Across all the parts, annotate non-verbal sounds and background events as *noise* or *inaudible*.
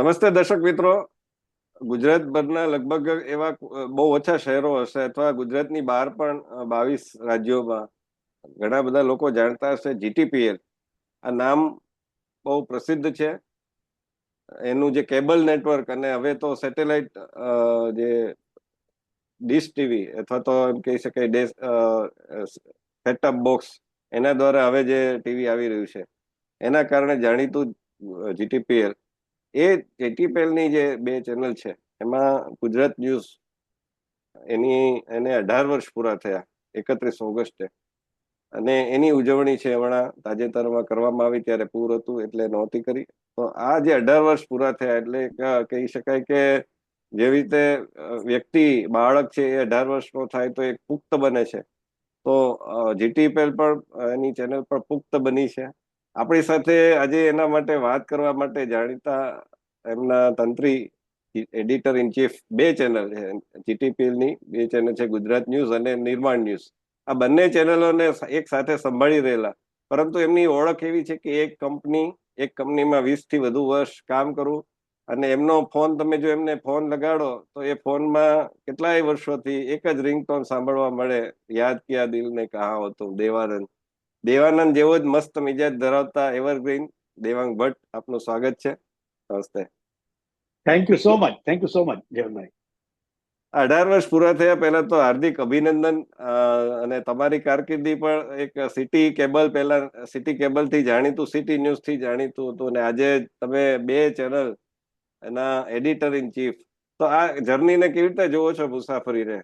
નમસ્તે દર્શક મિત્રો. ગુજરાતભરના લગભગ એવા બહુ ઓછા શહેરો હશે અથવા ગુજરાતની બહાર પણ બાવીસ રાજ્યોમાં ઘણા બધા લોકો જાણતા હશે જીટીપીએલ આ નામ બહુ પ્રસિદ્ધ છે. એનું જે કેબલ નેટવર્ક અને હવે તો સેટેલાઇટ જે ડીશ ટીવી અથવા તો એમ કહી શકાય સેટઅપ બોક્સ એના દ્વારા હવે જે ટીવી આવી રહ્યું છે. એના કારણે જાણીતું જીટીપીએલ એ જીટીપીએલની જે બે ચેનલ છે, એમાં ગુજરાત ન્યૂઝ એની, એને અઢાર વર્ષ પૂરા થયા, એકત્રીસ ઓગસ્ટે. અને એની ઉજવણી છે, હમણાં તાજેતરમાં કરવામાં આવી ત્યારે પૂર હતું એટલે નહોતી કરી. તો આ જે અઢાર વર્ષ પૂરા થયા એટલે કહી શકાય કે જેવી રીતે વ્યક્તિ, બાળક છે એ અઢાર વર્ષનો થાય તો એક પુખ્ત બને છે. તો જીટીપીએલ પણ એની ચેનલ પર પુખ્ત બની છે. આપણી સાથે આજે એના માટે વાત કરવા માટે જાણીતા એમના તંત્રી એડિટર ઇન ચીફ બે ચેનલ છે જીટીપીએલની બે ચેનલ છે, ગુજરાત ન્યૂઝ અને નિર્માણ ન્યૂઝ. આ બંને ચેનલોને એક સાથે સંભાળી રહેલા. પરંતુ એમની ઓળખ એવી છે કે એક કંપની, એક કંપનીમાં વીસથી વધુ વર્ષ કામ કરવું અને એમનો ફોન તમે જો એમને ફોન લગાડો, તો એ ફોનમાં કેટલાય વર્ષોથી એક જ રિંગટોન સાંભળવા મળે, યાદ કિયા દિલ ને કહા હો તું, દેવાનંદ. દેવાનંદ જેવો જ મસ્ત મિજાજ ધરાવતા એવરગ્રીન દેવાંગ ભટ્ટ આપનું સ્વાગત છે. નમસ્તે. Thank you so much thank you so much Jaybhai અઢાર વર્ષ પૂરા થયા. પહેલા તો હાર્દિક અભિનંદન અને તમારી કારકિર્દી પણ એક સિટી કેબલ પહેલા સિટી કેબલથી જાણીતું સિટી ન્યૂઝથી જાણીતું હતું. અને આજે તમે બે ચેનલ એના એડિટર ઇન ચીફ તો આ જર્નીને કેવી રીતે જોવો છો મુસાફરીને?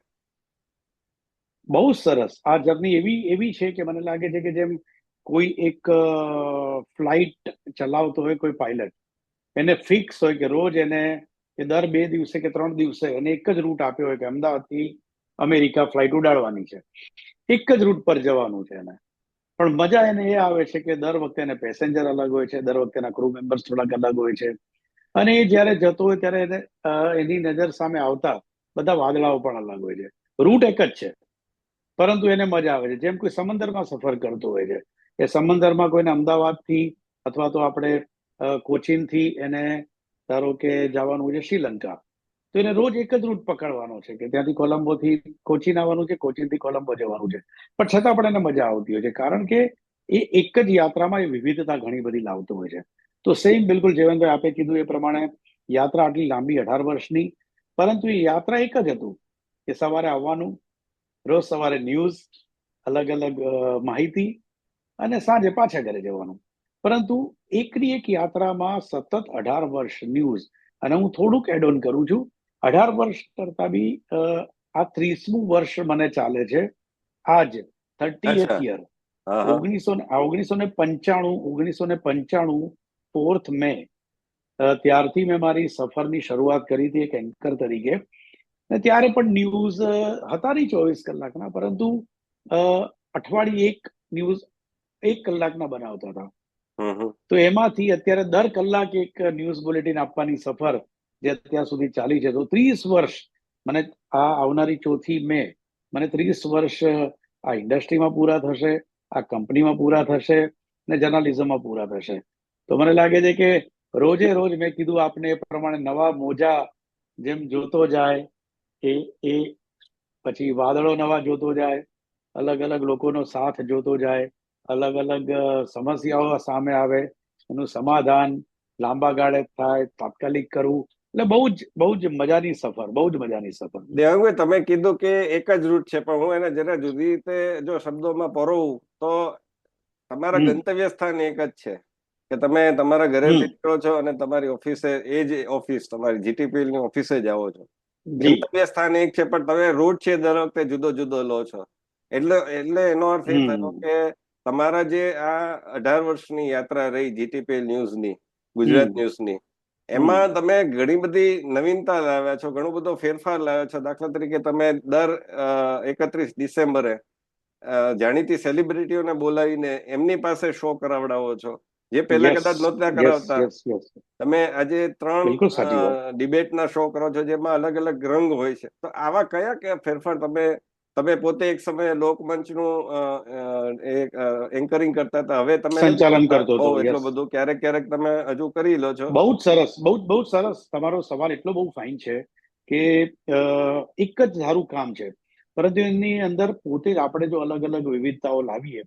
બહુ સરસ. આ જર્ની એવી એવી છે કે મને લાગે છે કે જેમ કોઈ એક ફ્લાઇટ ચલાવતો હોય, કોઈ પાયલટ, એને ફિક્સ હોય કે રોજ એને કે દર બે દિવસે કે ત્રણ દિવસે એને એક જ રૂટ આપ્યો હોય કે અમદાવાદથી અમેરિકા ફ્લાઇટ ઉડાડવાની છે. એક જ રૂટ પર જવાનું છે એને. પણ મજા એને એ આવે છે કે દર વખતે એને પેસેન્જર અલગ હોય છે, દર વખતે એના ક્રૂ મેમ્બર્સ થોડાક અલગ હોય છે. અને એ જ્યારે જતો હોય ત્યારે એને એની નજર સામે આવતા બધા વાદળાઓ પણ અલગ હોય છે. રૂટ એક જ છે. પરંતુ એને મજા આવે છે. જેમ કોઈ સમંદરમાં સફર કરતો હોય છે. એ સમંદરમાં કોઈને અમદાવાદથી અથવા તો આપણે કોચીનથી એને ધારો કે જવાનું છે શ્રીલંકા, તો એને રોજ એક જ રૂટ પકડવાનો છે કે ત્યાંથી કોલંબોથી કોચીન આવવાનું છે, કોચીનથી કોલંબો જવાનું છે. પણ છતાં પણ એને મજા આવતી હોય છે. કારણ કે એ એક જ યાત્રામાં એ વિવિધતા ઘણી બધી લાવતો હોય છે. તો સેમ બિલકુલ જીવનભાઈ આપે કીધું એ પ્રમાણે યાત્રા આટલી લાંબી અઢાર વર્ષની, પરંતુ એ યાત્રા એક જ હતું કે સવારે આવવાનું રોજ સવારે ન્યૂઝ અલગ અલગ માહિતી અને સાંજે પાછા ઘરે જવાનું. પરંતુ એકની એક યાત્રામાં સતત અઢાર વર્ષ ન્યૂઝ અને હું થોડુંક એડ ઓન કરું છું. અઢાર વર્ષ કરતા બી આ ત્રીસમું વર્ષ મને ચાલે છે. આજ થર્ટી યર ઓગણીસો ઓગણીસો ને પંચાણું ઓગણીસો ને પંચાણું ફોર્થ મે ત્યારથી મેં મારી સફરની શરૂઆત કરી હતી એક એન્કર તરીકે. ને ત્યારે પણ ન્યૂઝ હતા નહીં ચોવીસ કલાકના પરંતુ અઠવાડિયે એક ન્યૂઝ એક કલાકના બનાવતા હતા. તો એમાંથી અત્યારે દર કલાક એક ન્યૂઝ બુલેટિન આપવાની સફર જે અત્યાર સુધી ચાલી છે. તો ત્રીસ વર્ષ મને આ આવનારી ચોથી મે મને ત્રીસ વર્ષ આ ઇન્ડસ્ટ્રીમાં પૂરા થશે આ કંપનીમાં પૂરા થશે ને જર્નાલિઝમમાં પૂરા થશે. તો મને લાગે છે કે રોજે રોજ મેં કીધું આપને એ પ્રમાણે નવા મોજા જેમ જોતો જાય એ એ પછી વાદળો નવા જોતો જાય અલગ અલગ લોકોનો સાથ જોતો જાય અલગ અલગ સમસ્યાઓ સામે આવે એનું સમાધાન લાંબા ગાળે થાય તાત્કાલિક કરવું એટલે બહુ જ બહુ જ મજાની સફર બહુ જ મજાની સફર. દેવાંગભાઈ તમે કીધું કે એક જ રૂટ છે પણ હું એને જરા જુદી રીતે જો શબ્દોમાં પરોવું તો તમારા ગંતવ્ય સ્થાન એક જ છે કે તમે તમારા ઘરે નીકળો છો અને તમારી ઓફિસે એ જ ઓફિસ તમારી જીટીપીએલની ઓફિસે જાઓ છો. ગંતવ્ય સ્થાન એક છે પણ તમે રૂટ છે દર વખતે જુદો જુદો લો છો. એટલે એટલે એનો અર્થ એ થયો કે તમારા જે આ અઢાર વર્ષની યાત્રા રહી જીટીપીએલ ન્યૂઝની ગુજરાત ન્યૂઝની એમાં તમે ઘણી બધી નવીનતા લાવ્યા છો ઘણો બધો ફેરફાર લાવ્યા છો. દાખલા તરીકે તમે દર એકત્રીસ ડિસેમ્બરે જાણીતી સેલિબ્રિટીઓને બોલાવીને એમની પાસે શો કરાવડાવો છો. જે પહેલા કદાચ નહોતા કરાવતા. તમે આજે ત્રણ ડિબેટના શો કરો છો જેમાં અલગ અલગ રંગ હોય છે. તો આવા કયા કયા ફેરફાર તમે તમે પોતે એક સમયે લોકમંચનું નું એન્કરિંગ કરતા હતા. હવે તમે સંચાલન કરતો હતો, એટલો બધું ક્યારેક ક્યારેક તમે હજુ કરી લો છો. બહુ જ સરસ બહુ બહુ સરસ. તમારો સવાલ એટલો બહુ ફાઇન છે કે એક જ સારું કામ છે. પરંતુ એની અંદર પોતે જ આપણે જો અલગ અલગ વિવિધતાઓ લાવીએ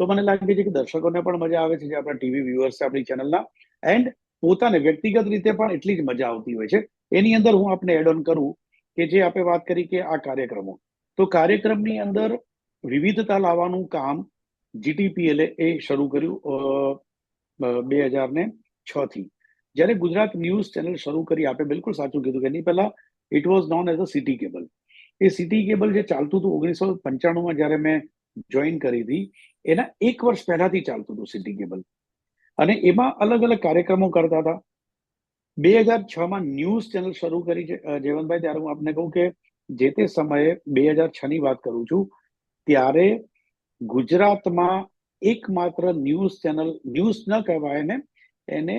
તો મને લાગે છે કે દર્શકોને પણ મજા આવે છે જે આપણા ટીવી વ્યુઅર્સ છે આપણી ચેનલના એન્ડ પોતાને વ્યક્તિગત રીતે પણ એટલી જ મજા આવતી હોય છે. એની અંદર હું આપને એડ ઓન કરું કે જે આપણે વાત કરી કે આ કાર્યક્રમો. તો કાર્યક્રમની અંદર વિવિધતા લાવવાનું કામ જીટીપીએલ એ શરૂ કર્યું બે હજાર ને છ થી જ્યારે ગુજરાત ન્યૂઝ ચેનલ શરૂ કરી, આપે બિલકુલ સાચું કીધું કે એની પહેલા it was known as a city cable A city cable જે ચાલતું હતું ઓગણીસો પંચાણુંમાં જ્યારે મેં જોઈન કરી હતી એના એક વર્ષ પહેલાથી ચાલતું હતું સિટી કેબલ. અને એમાં અલગ અલગ કાર્યક્રમો કરતા હતા. બે હજાર છ માં ન્યૂઝ ચેનલ શરૂ કરી છે અ, જયવંતભાઈ ત્યારે હું આપને કહું કે જે તે સમયે બે હજાર છ ની વાત કરું છું ત્યારે ગુજરાતમાં એકમાત્ર ન્યૂઝ ચેનલ ન્યૂઝ ન કહેવાય એને એને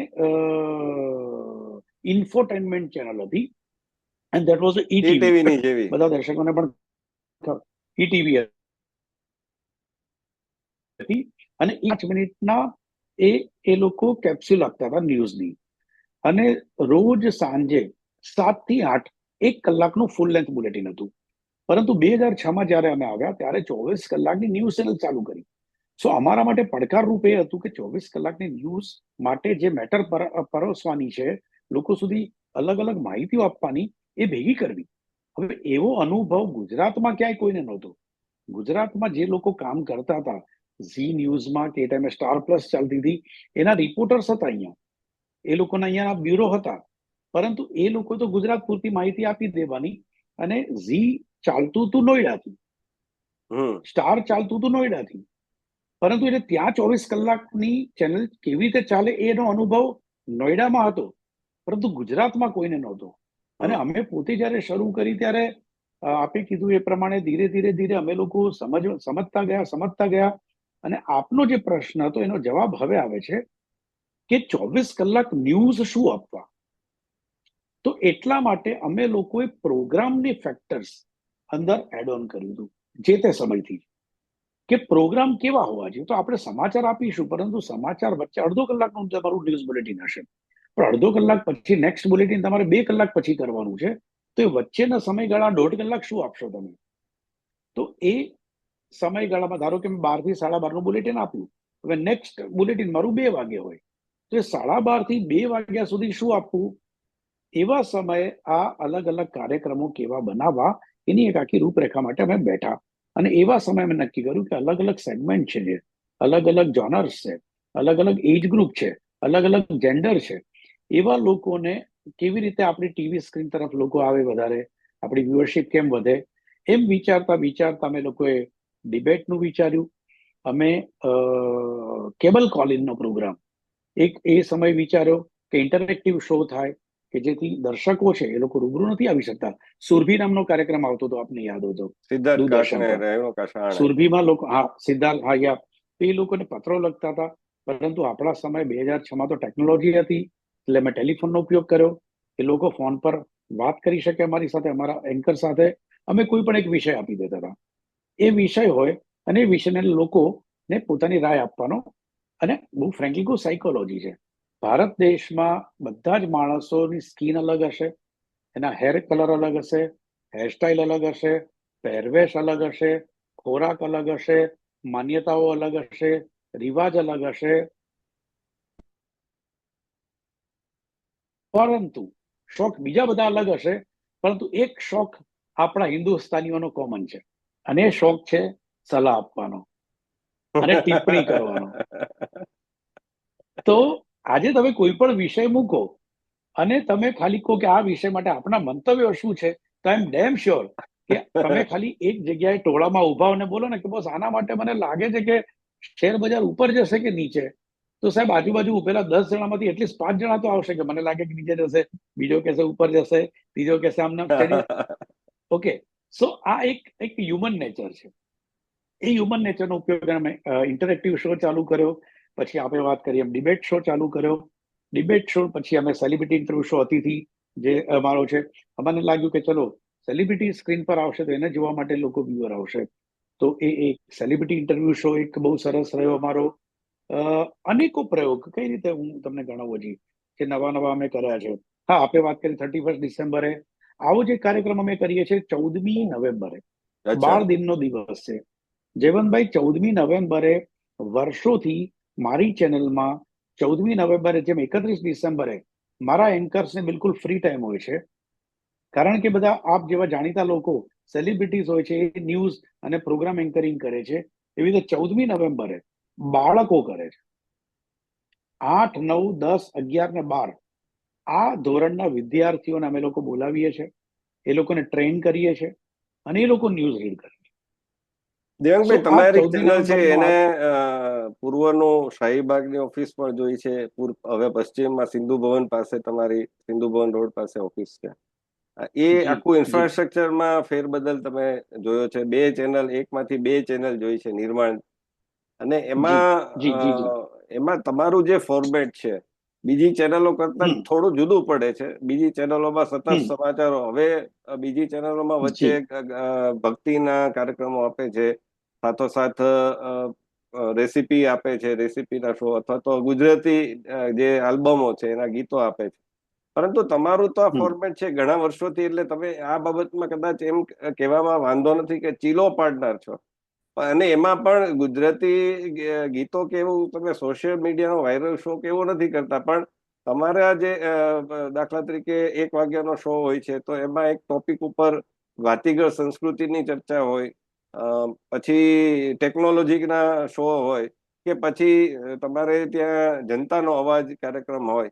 ઇન્ફોટેનમેન્ટ ચેનલ હતી. એન્ડ દેટ વોઝ ઈટીવી બધા દર્શકોને પણ ઈટીવી હતી. અને એ પાંચ મિનિટના એ એ લોકો કેપ્સ્યુલ આપતા હતા ન્યૂઝની અને રોજ સાંજે સાતથી આઠ, એક કલાકનું ફૂલ લેન્થ બુલેટિન હતું. પરંતુ બે હજાર છ માં જ્યારે અમે આવ્યા, ત્યારે ચોવીસ કલાકની ન્યૂઝ ચેનલ ચાલુ કરી. સો અમારા માટે પડકારરૂપ એ હતું કે ચોવીસ કલાકની ન્યૂઝ માટે જે મેટર પરોસવાની છે, લોકો સુધી અલગ અલગ માહિતીઓ આપવાની, એ ભેગી કરવી. હવે એવો અનુભવ ગુજરાતમાં ક્યાંય કોઈને નહોતો. ગુજરાતમાં જે લોકો કામ કરતા હતા ઝી ન્યૂઝમાં કે એ ટાઈમે સ્ટાર પ્લસ ચાલતી હતી એના રિપોર્ટર્સ હતા અહીંયા. એ લોકોના અહીંયાના બ્યુરો હતા. પરંતુ એ લોકો તો ગુજરાત પૂરતી માહિતી આપી દેવાની અને ઝી ચાલતું હતું નોઈડાથી સ્ટાર ચાલતું હતું નોઈડાથી પરંતુ એટલે ત્યાં ચોવીસ કલાકની ચેનલ કેવી રીતે ચાલે એનો અનુભવ નોઈડામાં હતો. પરંતુ ગુજરાતમાં કોઈને નહોતો. અને અમે પોતે જ્યારે શરૂ કરી ત્યારે આપે કીધું એ પ્રમાણે ધીરે ધીરે ધીરે અમે લોકો સમજ સમજતા ગયા સમજતા ગયા. અને આપનો જે પ્રશ્ન હતો, એનો જવાબ હવે આવે છે કે ચોવીસ કલાક ન્યૂઝ શું આપવા? તો એટલા માટે અમે લોકોએ પ્રોગ્રામની ફેક્ટર્સ અંદર એડ ઓન કર્યું હતું, જે તે સમયથી. કે પ્રોગ્રામ કેવા હોવા જોઈએ? તો આપણે સમાચાર આપીશું, પરંતુ સમાચાર વચ્ચે અડધો કલાકનું તમારું ન્યૂઝ બુલેટિન હશે. પણ અડધો કલાક પછી નેક્સ્ટ બુલેટિન તમારે બે કલાક પછી કરવાનું છે. તો એ વચ્ચેના સમયગાળા દોઢ કલાક શું આપશો તમે? તો એ સમયગાળામાં ધારો કે મેં બારથી સાડા બારનું બુલેટિન આપ્યું, હવે નેક્સ્ટ બુલેટિન મારું બે વાગે હોય, તો એ સાડા બારથી બે વાગ્યા સુધી શું આપવું? એવા સમયે આ અલગ અલગ કાર્યક્રમો કેવા બનાવવા? એની એક આખી રૂપરેખા માટે અમે બેઠા. અને એવા સમયે મેં નક્કી કર્યું કે અલગ અલગ સેગમેન્ટ છે જે, અલગ અલગ જોનર્સ છે, અલગ અલગ એજ ગ્રુપ છે, અલગ અલગ જેન્ડર છે, એવા લોકોને કેવી રીતે આપણી ટીવી સ્ક્રીન તરફ લોકો આવે વધારે, આપણી વ્યુઅરશિપ કેમ વધે? એમ વિચારતા વિચારતા અમે લોકોએ ડિબેટનું વિચાર્યું. અમે કેબલ કોલિંગનો પ્રોગ્રામ. એક એ સમય વિચાર્યો કે ઇન્ટરેક્ટિવ શો થાય કે જેથી દર્શકો છે એ લોકો રૂબરૂ નથી આવી શકતા. સુરભી નામનો કાર્યક્રમ આવતો હતો આપને યાદ હતો. સુરભીમાં લોકો હા સિદ્ધાર્થ હા યા. એ લોકોને પત્રો લખતા હતા. પરંતુ આપણા સમય બે હજાર છ માં તો ટેકનોલોજી હતી એટલે મેં ટેલિફોનનો ઉપયોગ કર્યો એ લોકો ફોન પર વાત કરી શકે અમારી સાથે અમારા એન્કર સાથે. અમે કોઈ પણ એક વિષય આપી દેતા હતા. એ વિષય હોય અને એ વિષયને લોકોને પોતાની રાય આપવાનો અને બહુ ફ્રેન્કલી કહું સાયકોલોજી છે. ભારત દેશમાં બધા જ માણસોની સ્કિન અલગ હશે, એના હેર કલર અલગ હશે હેરસ્ટાઇલ અલગ હશે, પહેરવેશ અલગ હશે, ખોરાક અલગ હશે, માન્યતાઓ અલગ હશે, રિવાજ અલગ હશે. પરંતુ શોખ બીજા બધા અલગ હશે, પરંતુ એક શોખ આપણા હિન્દુસ્તાનીઓનો કોમન છે. અને શોખ છે સલાહ આપવાનો અને *laughs* ટિપ્પણી કરવાનો. તો આજે તમે કોઈ પણ વિષય મૂકો અને તમે ખાલી કહો કે આ વિષય માટે આપણા મંતવ્યો શું છે તો આઈ એમ ડેમ શ્યોર કે તમે ખાલી એક જગ્યાએ ટોળામાં ઊભા અને બોલો ને કે બસ આના માટે મને લાગે છે કે શેર બજાર ઉપર જશે કે નીચે? તો સાહેબ આજુબાજુ ઉભેલા દસ જણામાંથી એટલીસ્ટ પાંચ જણા તો આવશે કે મને લાગે કે નીચે જશે બીજો કહેશે ઉપર જશે ત્રીજો કહેશે આમ નામ ઓકે સો આ એક એક હ્યુમન નેચર છે. એ હ્યુમન નેચરનો ઉપયોગ અમે ઇન્ટરેક્ટિવ શો ચાલુ કર્યો. પછી આપણે વાત કરીએ એમ ડિબેટ શો ચાલુ કર્યો. ડિબેટ શો પછી અમે સેલિબ્રિટી ઇન્ટરવ્યુ શો અતિથિ જે અમારો છે, અમને લાગ્યું કે ચલો સેલિબ્રિટી સ્ક્રીન પર આવશે તો એને જોવા માટે લોકો વ્યુઅર આવશે. તો એ એક સેલિબ્રિટી ઇન્ટરવ્યુ શો એક બહુ સરસ રહ્યો અમારો. અનેકો પ્રયોગ. કઈ રીતે હું તમને ગણાવું હજી? કે નવા નવા અમે કર્યા છે. હા આપે વાત કરી થર્ટી ફર્સ્ટ ડિસેમ્બરે આવો જે કાર્યક્રમ અમે કરીએ છીએ ચૌદમી નવેમ્બરે બાર દિનનો દિવસ છે. જયવંતભાઈ ચૌદમી નવેમ્બરે વર્ષોથી મારી ચેનલમાં ચૌદમી નવેમ્બરે જેમ એકત્રીસ ડિસેમ્બરે મારા એન્કર્સને બિલકુલ ફ્રી ટાઈમ હોય છે. કારણ કે બધા આપ જેવા જાણીતા લોકો સેલિબ્રિટીઝ હોય છે એ ન્યૂઝ અને પ્રોગ્રામ એન્કરિંગ કરે છે. એવી રીતે ચૌદમી નવેમ્બરે બાળકો કરે છે. આઠ નવ દસ અગિયાર ને બાર આ ધોરણના વિદ્યાર્થીઓને અમે લોકો બોલાવીએ છીએ એ લોકોને ટ્રેન કરીએ છીએ અને એ લોકો ન્યૂઝ રીડ કરે દેવાંગભાઈ તમારી ચેનલ છે એને પૂર્વનું શાહીબાગની ઓફિસ પણ જોઈ છે હવે પશ્ચિમમાં સિંધુ ભવન પાસે તમારી સિંધુ ભવન રોડ પાસે ઓફિસ છે. એ આખું ઇન્ફ્રાસ્ટ્રક્ચરમાં ફેરબદલ તમે જોયો છે બે ચેનલ એકમાંથી બે ચેનલ જોઈ છે નિર્માણ. અને એમાં એમાં તમારું જે ફોર્મેટ છે બીજી ચેનલો કરતા થોડું જુદું પડે છે. બીજી ચેનલોમાં સતત સમાચારો. હવે બીજી ચેનલોમાં વચ્ચે ભક્તિના કાર્યક્રમો આપે છે. સાથોસાથ રેસીપી આપે છે રેસીપીના શો અથવા તો ગુજરાતી જે આલ્બમો છે એના ગીતો આપે છે. પરંતુ તમારું તો આ ફોર્મેટ છે ઘણા વર્ષોથી એટલે તમે આ બાબતમાં કદાચ એમ કહેવામાં વાંધો નથી કે ચીલો પાડનાર છો. અને એમાં પણ ગુજરાતી ગીતો કે એવું તમે સોશિયલ મીડિયાનો વાયરલ શો કે એવું નથી કરતા, પણ તમારા જે દાખલા તરીકે એક વાગ્યાનો શો હોય છે, તો એમાં એક ટોપિક ઉપર વાતીગળ સંસ્કૃતિની ચર્ચા હોય પછી ટેકનોલોજીના શો હોય, કે પછી તમારે ત્યાં જનતાનો અવાજ કાર્યક્રમ હોય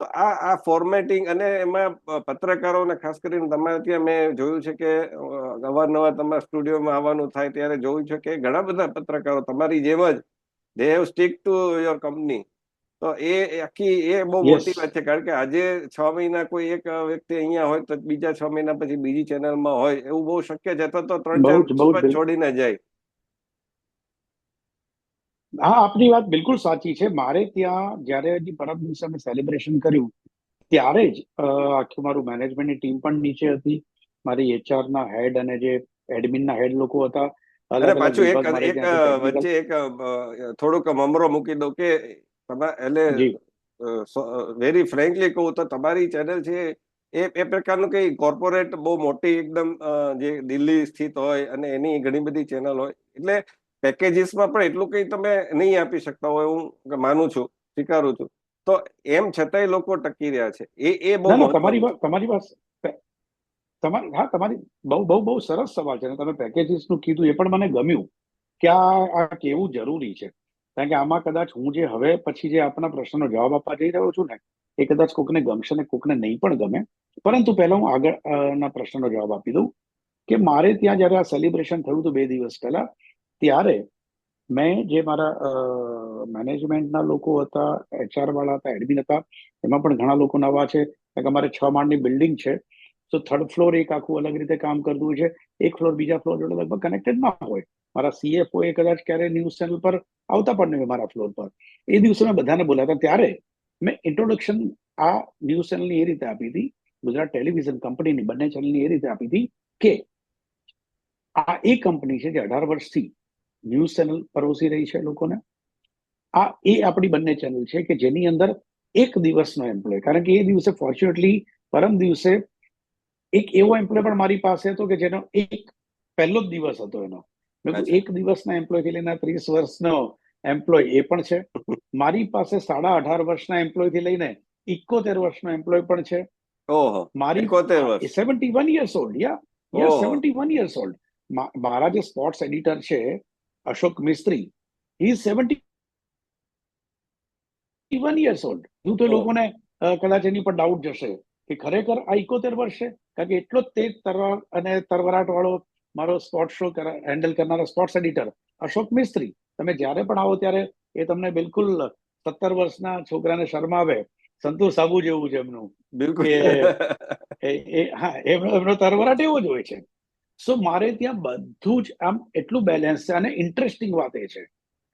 તો આ આ ફોર્મેટિંગ અને એમાં પત્રકારો પત્રકારોને ખાસ કરીને તમારે ત્યાં મેં જોયું છે કે અવારનવાર તમારા સ્ટુડિયોમાં આવવાનું થાય ત્યારે જોયું છે કે ઘણા બધા પત્રકારો તમારી જેમ જ they have stick to your company તો એ આખી એ બહુ મોટી વાત છે કારણ કે આજે છ મહિના કોઈ એક વ્યક્તિ અહીંયા હોય તો બીજા છ મહિના પછી બીજી ચેનલમાં હોય એવું બહુ શક્ય છે અથવા તો ત્રણ ચાર છોડીને જાય. હા આપની વાત બિલકુલ સાચી છે. મારે ત્યાં જ્યારે હજી પરમ દિવસે અમે સેલિબ્રેશન કર્યું ત્યારે જ આખું મારું મેનેજમેન્ટની ટીમ પણ નીચે હતી. મારી એચઆર ના હેડ અને જે એડમિન ના હેડ લોકો હતા. અને પાછું એક એક વચ્ચે એક થોડુંક મમરો મૂકી દો કે તમારે એટલે વેરી ફ્રેન્કલી કહું તો તમારી ચેનલ છે એ એ પ્રકારનું કઈ કોર્પોરેટ બહુ મોટી એકદમ જે દિલ્હી સ્થિત હોય અને એની ઘણી બધી ચેનલ હોય. એટલે પેકેજીસમાં પણ એટલું કંઈ તમે નહીં આપી શકતા હોય હું માનું છું સ્વીકારું છું. તો એમ છતાંય લોકો ટકી રહ્યા છે. એ એ બહુ તમારી તમારી પાસે તમારી હા તમારી બહુ બહુ બહુ સરસ સવાલ છે. તમે પેકેજીસનું કીધું એ પણ મને ગમ્યું કે આ આ કેવું જરૂરી છે? કારણ કે આમાં કદાચ હું જે હવે પછી જે આપણા પ્રશ્નનો જવાબ આપવા જઈ રહ્યો છું ને એ કદાચ કોકને ગમશે ને કોકને નહીં પણ ગમે. પરંતુ પહેલા હું આગળના પ્રશ્નનો જવાબ આપી દઉં કે મારે ત્યાં જ્યારે આ સેલિબ્રેશન થયું હતું બે દિવસ પહેલા ત્યારે મેં જે મારા મેનેજમેન્ટના લોકો હતા એચઆર વાળા હતા એડમિન હતા, એમાં પણ ઘણા લોકો નવા છે. કારણ અમારે છ માળની બિલ્ડિંગ છે. તો થર્ડ ફ્લોર એક આખું અલગ રીતે કામ કરતું હોય છે. એક ફ્લોર બીજા ફ્લોર જોડે લગભગ કનેક્ટેડ ના હોય. મારા સીએફઓ એ કદાચ ક્યારે ન્યૂઝ ચેનલ પર આવતા પણ નહીં મારા ફ્લોર પર. એ દિવસે મેં બધાને બોલાતા ત્યારે મેં ઇન્ટ્રોડક્શન આ ન્યૂઝ ચેનલની એ રીતે આપી હતી. ગુજરાત ટેલિવિઝન કંપનીની બંને ચેનલની એ રીતે આપી હતી કે આ એ કંપની છે જે અઢાર વર્ષથી ન્યૂઝ ચેનલ પરોસી રહી છે લોકોને. આ એ આપણી બંને ચેનલ છે કે જેની અંદર એક દિવસનો એમ્પ્લોય કારણ કે એ દિવસે ફોર્ચ્યુનેટલી પરમ દિવસે એક એવો એમ્પ્લોય પણ મારી પાસે હતો કે જેનો એક પહેલો જ દિવસ હતો એનો. એક દિવસના એમ્પ્લોયથી લઈને ત્રીસ વર્ષનો એમ્પ્લોય એ પણ છે. મારી પાસે સાડા અઢાર વર્ષના એમ્પ્લોયથી લઈને ઇકોતેર વર્ષનો એમ્પ્લોય પણ છે. મારી સેવન્ટી વન યર્સ ઓલ્ડ યા સેવન્ટી વન યર્સ ઓલ્ડ મારા જે સ્પોર્ટ્સ એડિટર છે Ashok Mistry he seventy one years old હું તો લોકોને કદાચ એની પર ડાઉટ જશે કે ખરેખર આ ઇકોતેર વર્ષે કારણ કે એટલો તેજ તરવાર અને તરવરાટ વાળો મારો સ્પોર્ટ શો હેન્ડલ કરનારો સ્પોર્ટ્સ એડિટર અશોક મિસ્ત્રી તમે જ્યારે પણ આવો ત્યારે એ તમને બિલકુલ સત્તર વર્ષના છોકરાને શરમાવે. સંતોષ સાબુ જેવું છે એમનું. બિલકુલ. હા એમનો એમનો તરવરાટ એવો જ હોય છે. સો મારે ત્યાં બધું જ આમ એટલું બેલેન્સ છે અને ઇન્ટરેસ્ટિંગ વાત એ છે.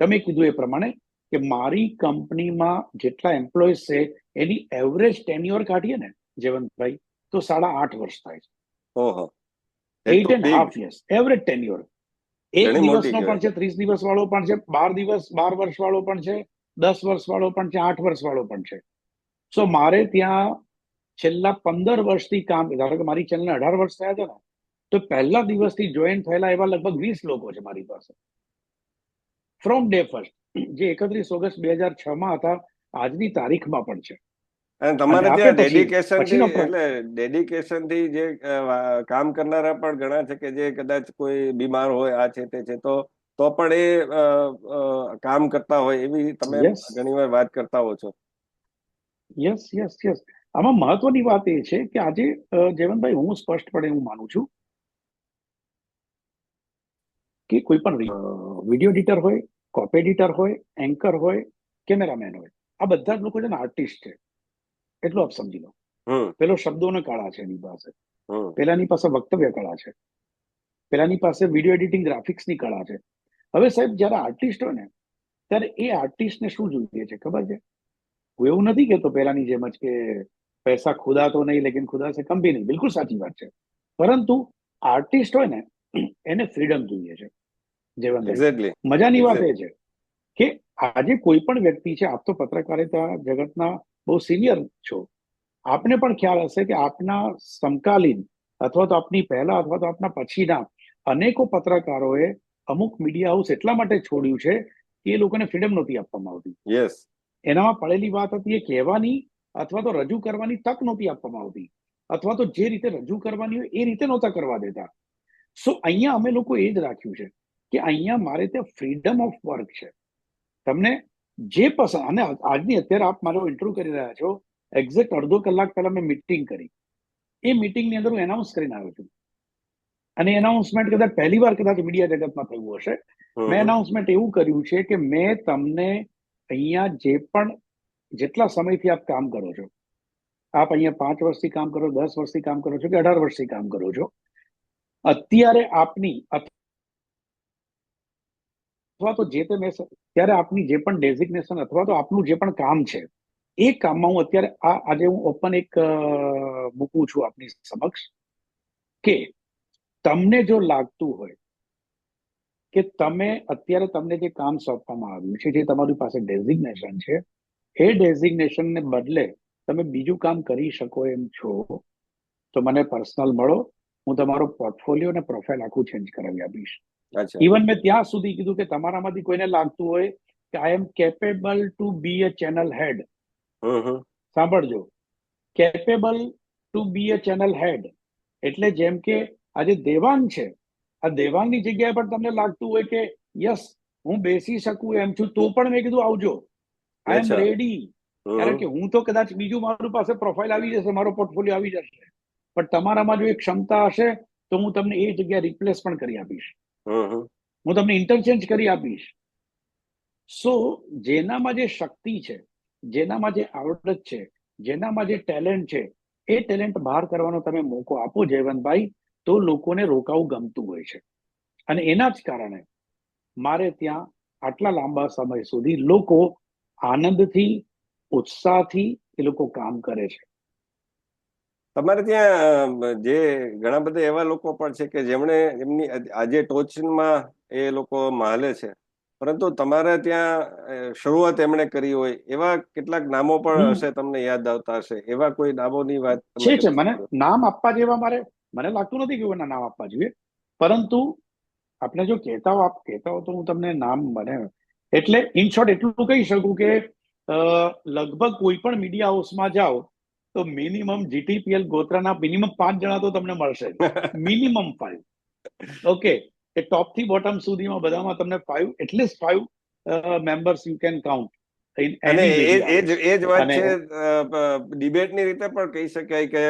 તમે કીધું એ પ્રમાણે કે મારી કંપનીમાં જેટલા એમ્પ્લોઈઝ છે એની એવરેજ ટેન્યુઅર કાઢીએ ને જયવંતભાઈ તો સાડા આઠ વર્ષ થાય છે. Eight and half years average tenure એક દિવસનો પણ છે ત્રીસ દિવસ વાળો પણ છે બાર દિવસ બાર વર્ષ વાળો પણ છે દસ વર્ષ વાળો પણ છે આઠ વર્ષ વાળો પણ છે. સો મારે ત્યાં છેલ્લા પંદર વર્ષથી કામ ધારો કે મારી ચેનલને અઢાર વર્ષ થયા છે ને તો પહેલા દિવસથી જોઈન થયેલા એવા લગભગ વીસ લોકો છે મારી પાસે. ફ્રોમ ડે ફર્સ્ટ જે એકત્રીસ ઓગસ્ટ બે હજાર છ માં હતા આજની તારીખમાં પણ છે. અને તમારે ત્યાં આપણે ડેડિકેશનથી એટલે ડેડિકેશનથી જે કામ કરનારા પણ ઘણા છે કે જે કદાચ કોઈ બીમાર હોય આ છે તે છે તો તો પણ એ કામ કરતા હોય એવી તમે ઘણીવાર વાત કરતા હો છો. યસ યસ યસ આમાં મહત્વની વાત એ છે કે આજે જેવનભાઈ હું સ્પષ્ટપણે હું માનું છું કે કોઈ પણ વીડિયો એડિટર હોય કોપી એડિટર હોય એન્કર હોય કેમેરામેન હોય. આ બધા જ લોકો છે ને આર્ટિસ્ટ છે. એટલું આપ સમજી લો. પેલો શબ્દોનો કળા છે એની પાસે. પેલાની પાસે વક્તવ્ય કળા છે. પેલાની પાસે વીડિયો એડિટિંગ ગ્રાફિક્સની કળા છે. હવે સાહેબ જ્યારે આર્ટિસ્ટ હોય ને ત્યારે એ આર્ટિસ્ટને શું જોઈએ છે? ખબર છે? હું એવું નથી કહેતો પહેલાની જેમ જ કે પૈસા ખુદા તો નહીં લેકિન ખુદા સે કમ ભી નહીં બિલકુલ સાચી વાત છે. પરંતુ આર્ટિસ્ટ હોય ને એને ફ્રીડમ જોઈએ છે. જીવન મજાની વાત એ છે કે આજે કોઈ પણ વ્યક્તિ છે આપ તો પત્રકારિતા જગતના બહુ સિનિયર છો. આપને પણ ખ્યાલ હશે કે આપના સમકાલીન અથવા તો આપની પહેલા અથવા તો આપના પછીના અનેકો પત્રકારોએ અમુક મીડિયા હાઉસ એટલા માટે છોડ્યું છે કે એ લોકોને ફ્રીડમ નહોતી આપવામાં આવતી. યસ એનામાં પડેલી વાત હતી એ કહેવાની અથવા તો રજૂ કરવાની તક નહોતી આપવામાં આવતી. અથવા તો જે રીતે રજૂ કરવાની હોય એ રીતે નહોતા કરવા દેતા. સો અહીંયા અમે લોકો એ જ રાખ્યું છે કે અહીંયા મારે ત્યાં ફ્રીડમ ઓફ વર્ક છે. તમને જે પસંદ અને આજની અત્યારે આપ મારો ઇન્ટરવ્યુ કરી રહ્યા છો એક્ઝેક્ટ અડધો કલાક પહેલા મેં મીટિંગ કરી. એ મીટિંગની અંદર હું એનાઉન્સ કરીને આવ્યો છું. અને એનાઉન્સમેન્ટ કદાચ પહેલી વાર કદાચ મીડિયા જગતમાં થયું હશે. મેં એનાઉન્સમેન્ટ એવું કર્યું છે કે મેં તમને અહીંયા જે પણ જેટલા સમયથી આપ કામ કરો છો આપ અહીંયા પાંચ વર્ષથી કામ કરો દસ વર્ષથી કામ કરો છો કે અઢાર વર્ષથી કામ કરો છો અત્યારે આપની અથવા તો જે તે ત્યારે આપની જે પણ ડેઝિગ્નેશન અથવા તો આપનું જે પણ કામ છે, એ કામમાં હું અત્યારે આ આજે હું ઓપન એક મૂકું છું આપની સમક્ષ કે તમને જો લાગતું હોય કે તમે અત્યારે તમને જે કામ સોંપવામાં આવ્યું છે, જે તમારી પાસે ડેઝિગ્નેશન છે, એ ડેઝિગ્નેશનને બદલે તમે બીજું કામ કરી શકો એમ છો, તો મને પર્સનલ મળો. હું તમારો પોર્ટફોલિયો અને પ્રોફાઇલ આખું ચેન્જ કરાવી આપીશ. અચ્છા. ઇવન મેં ત્યાં સુધી કીધું કે તમારામાંથી કોઈને લાગતું હોય કે I am capable to be a channel head hmm hmm. સાંભળજો. Capable to be a channel head એટલે જેમ કે આજે દેવાંગ છે. આ દેવાંગની જગ્યાએ પણ તમને લાગતું હોય કે યસ હું બેસી શકું એમ છું. તો પણ મેં કીધું આવજો. આઈ એમ અચ્છા. રેડી હમ કારણ કે હું તો કદાચ બીજું મારું પાસે પ્રોફાઇલ આવી જશે મારો પોર્ટફોલિયો આવી જશે. પણ તમારામાં જો એ ક્ષમતા હશે તો હું તમને એ જગ્યા રિપ્લેસ પણ કરી આપીશ. હું તમને ઇન્ટરચેન્જ કરી આપીશ. સો જેનામાં જે શક્તિ છે જેનામાં જે આવડત છે જેનામાં જે ટેલેન્ટ છે એ ટેલેન્ટ બહાર કરવાનો તમે મોકો આપો જયવંતભાઈ તો લોકોને રોકાવું ગમતું હોય છે. અને એના જ કારણે મારે ત્યાં આટલા લાંબા સમય સુધી લોકો આનંદથી ઉત્સાહથી એ લોકો કામ કરે છે. તમારે ત્યાં જે ઘણા બધા એવા લોકો પણ છે કે જેમણે એમની આજે ટોચમાં એ લોકો માલે છે. પરંતુ તમારે ત્યાં શરૂઆત એમણે કરી હોય એવા કેટલાક નામો પણ હશે તમને યાદ આવતા હશે? એવા કોઈ નામોની વાત છે છે. મને નામ આપવા જેવા મારે મને લાગતું નથી કે એના નામ આપવા જોઈએ. પરંતુ આપણે જો કહેતા હો આપ કહેતા હો તો હું તમને નામ મને એટલે ઇન શોર્ટ એટલું કહી શકું કે લગભગ કોઈ પણ મીડિયા હાઉસમાં જાઓ તો મિનિમમ જીટીપીએલ ગોત્રાના મિનિમમ પાંચ જણા તો તમને મળશે. મિનિમમ ફાઈવ ઓકે એ ટોપથી બોટમ સુધીમાં બધામાં તમને five at least five members you can count અને એ જ એ જ વાત છે ડિબેટની રીતે પણ કહી શકાય કે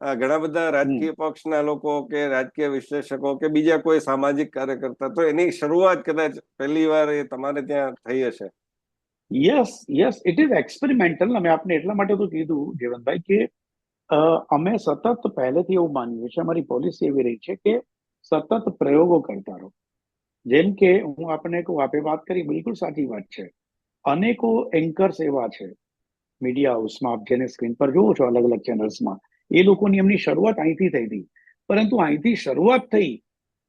ઘણા બધા રાજકીય પક્ષના લોકો કે રાજકીય વિશ્લેષકો કે બીજા કોઈ સામાજિક કાર્યકર્તા તો એની શરૂઆત કદાચ પહેલી વાર એ તમારે ત્યાં થઈ હશે. Yes yes it is experimental અમે આપને એટલા માટે તો કીધું, જીવનભાઈ, કે અમે સતત પહેલેથી એવું માનીએ છીએ, અમારી પોલિસી એવી રહી છે કે સતત પ્રયોગો કરતા રહો. જેમ કે હું કહું આપે વાત કરી, બિલકુલ સાચી વાત છે. અનેકો એન્કર્સ એવા છે. મીડિયા હાઉસમાં આપ જેને સ્ક્રીન પર જોવો છો અલગ અલગ ચેનલ્સમાં એ લોકોની એમની શરૂઆત અહીંથી થઈ હતી. પરંતુ અહીંથી શરૂઆત થઈ,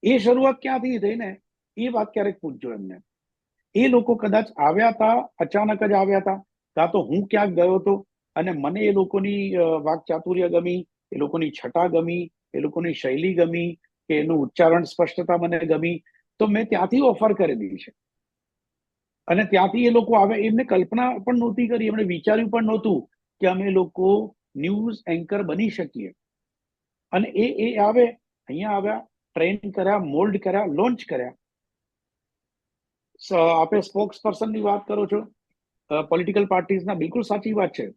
એ શરૂઆત ક્યાંથી થઈ ને? એ વાત ક્યારેક પૂછજો એમને. એ લોકો કદાચ આવ્યા હતા, અચાનક જ આવ્યા હતા. કાં તો હું ક્યાંક ગયો હતો અને મને એ લોકોની વાકચાતુર્ય ગમી, એ લોકોની છટા ગમી, એ લોકોની શૈલી ગમી, કે એનું ઉચ્ચારણ સ્પષ્ટતા મને ગમી. તો મેં ત્યાંથી ઓફર કરી દીધી છે. અને ત્યાંથી એ લોકો આવે. એમને કલ્પના પણ નહોતી કરી, એમણે વિચાર્યું પણ નહોતું કે અમે લોકો ન્યૂઝ એન્કર બની શકીએ. અને એ એ આવે, અહીંયા આવ્યા, ટ્રેન કર્યા, મોલ્ડ કર્યા, લોન્ચ કર્યા. આપે સ્પોક્સ પર્સનની વાત કરો છો? પોલિટિકલ પાર્ટીઝના બિલકુલ સાચી વાત છે.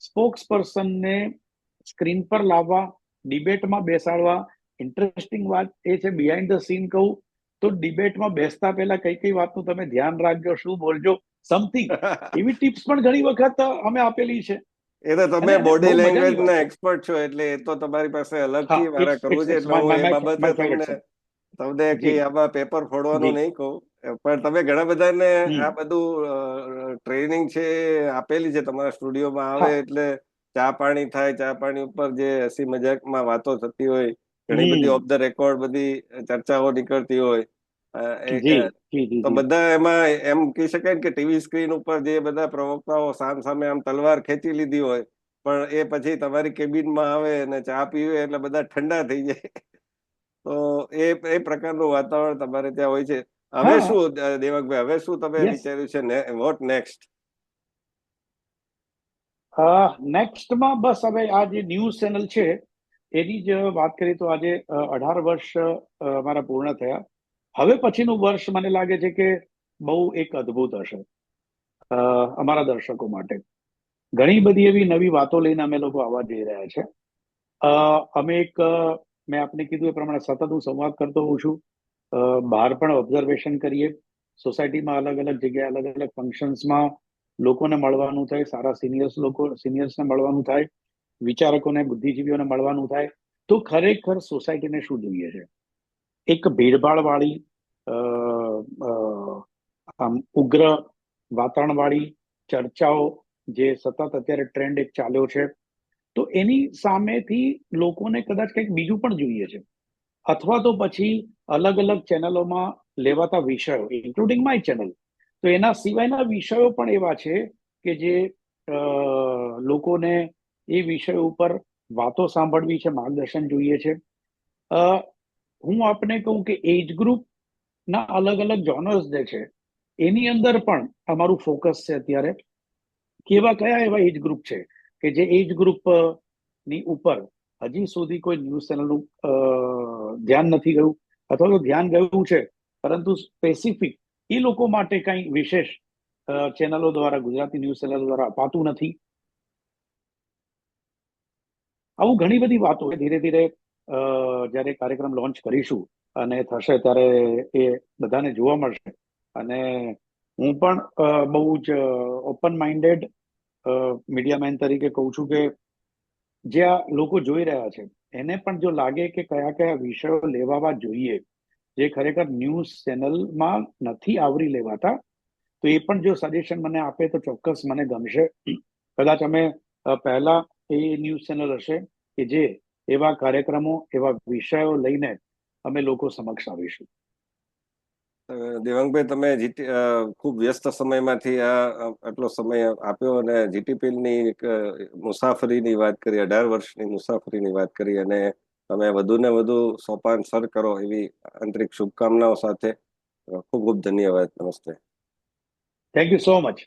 સ્પોક્સ પર્સનને સ્ક્રીન પર લાવવા ડિબેટમાં બેસાડવા ઇન્ટરેસ્ટિંગ વાત એ છે બિહાઇન્ડ ધ સીન કહું તો ડિબેટમાં બેસતા પહેલા કઈ કઈ વાતનું તમે ધ્યાન રાખજો શું બોલજો સમથિંગ *laughs* એવી ટિપ્સ પણ ઘણી વખત અમે આપેલી છે. એ તો તમે બોડી લેંગ્વેજ ના એક્સપર્ટ છો એટલે એ તો તમારી પાસે અલગથી મારા કરવું છે એટલે હું એ બાબતે તમને. તમને કે આમાં પેપર ફોડવાનું. નહીં કહું. પણ તમે ઘણા બધાને. આ બધું ટ્રેનિંગ છે આપેલી છે તમારા સ્ટુડિયોમાં. આવે એટલે ચા પાણી થાય ચા પાણી ઉપર જે હસી મજાકમાં વાતો થતી હોય ઘણી બધી ઓફ ધ રેકોર્ડ બધી ચર્ચાઓ નીકળતી હોય. તો બધા એમાં એમ કહી શકાય કે ટીવી સ્ક્રીન ઉપર જે બધા પ્રવક્તાઓ સામ સામે આમ તલવાર ખેંચી લીધી હોય પણ એ પછી તમારી કેબિનમાં આવે અને ચા પીવે એટલે બધા ઠંડા થઈ જાય. તો એ એ પ્રકારનું વાતાવરણ તમારે ત્યાં હોય છે. હવે શું દેવકભાઈ હવે શું તમે વિચાર્યું છે વોટ નેક્સ્ટ નેક્સ્ટમાં બસ હવે આ જે ન્યૂઝ ચેનલ છે એની જ વાત કરીએ તો આજે અઢાર વર્ષ અમારા પૂર્ણ થયા. હવે પછીનું વર્ષ મને લાગે છે કે બહુ એક અદ્ભુત હશે અમારા દર્શકો માટે. ઘણી બધી એવી નવી વાતો લઈને અમે લોકો આવવા જઈ રહ્યા છે. અમે એક મેં આપને કીધું એ પ્રમાણે સતત હું સંવાદ કરતો હોઉં છું. બહાર પણ ઓબ્ઝર્વેશન કરીએ. સોસાયટીમાં અલગ અલગ જગ્યાએ અલગ અલગ ફંક્શન્સમાં લોકોને મળવાનું થાય, સારા સિનિયર્સ લોકો સિનિયર્સને મળવાનું થાય, વિચારકોને, બુદ્ધિજીવીઓને મળવાનું થાય. તો ખરેખર સોસાયટીને શું જોઈએ છે? એક ભીડભાડવાળી આમ ઉગ્ર વાતાવરણવાળી ચર્ચાઓ જે સતત અત્યારે ટ્રેન્ડ એક ચાલ્યો છે. તો એની સામેથી લોકોને કદાચ કંઈક બીજું પણ જોઈએ છે. અથવા તો પછી અલગ અલગ ચેનલોમાં લેવાતા વિષયો ઇન્ક્લુડિંગ માય ચેનલ તો એના સિવાયના વિષયો પણ એવા છે કે જે લોકોને એ વિષયો ઉપર વાતો સાંભળવી છે, માર્ગદર્શન જોઈએ છે. હું આપને કહું કે એજ ગ્રુપના અલગ અલગ જોનર્સ જે છે, એની અંદર પણ અમારું ફોકસ છે અત્યારે. કેવા કયા એવા એજ ગ્રુપ છે? કે જે એજ ગ્રુપની ઉપર હજી સુધી કોઈ ન્યૂઝ ચેનલનું ધ્યાન નથી ગયું. અથવા તો ધ્યાન ગયું છે, પરંતુ સ્પેસિફિક એ લોકો માટે કંઈ વિશેષ ચેનલો દ્વારા, ગુજરાતી ન્યૂઝ ચેનલો દ્વારા અપાતું નથી. આવું ઘણી બધી વાતો ધીરે ધીરે જ્યારે કાર્યક્રમ લોન્ચ કરીશું અને થશે ત્યારે એ બધાને જોવા મળશે. અને હું પણ બહુ જ ઓપન માઇન્ડેડ મીડિયા મેન તરીકે કહું છું કે જે આ લોકો જોઈ રહ્યા છે, એને પણ જો લાગે કે કયા કયા વિષયો લેવાવા જોઈએ, જે ખરેખર ન્યૂઝ ચેનલમાં નથી આવરી લેવાતા, તો એ પણ જો સજેશન મને આપે તો ચોક્કસ મને ગમશે. કદાચ અમે પહેલા એ ન્યૂઝ ચેનલ હશે કે જે એવા કાર્યક્રમો, એવા વિષયો લઈને અમે લોકો સમક્ષ આવીશું. દેવાંગભાઈ, તમે જીટી ખૂબ વ્યસ્ત સમયમાંથી આ આટલો સમય આપ્યો અને જીટીપીલની એક મુસાફરીની વાત કરી, અઢાર વર્ષની મુસાફરીની વાત કરી અને તમે વધુ ને વધુ સોપાન સર કરો એવી આંતરિક શુભકામનાઓ સાથે. ખૂબ ખૂબ ધન્યવાદ. નમસ્તે. Thank you so much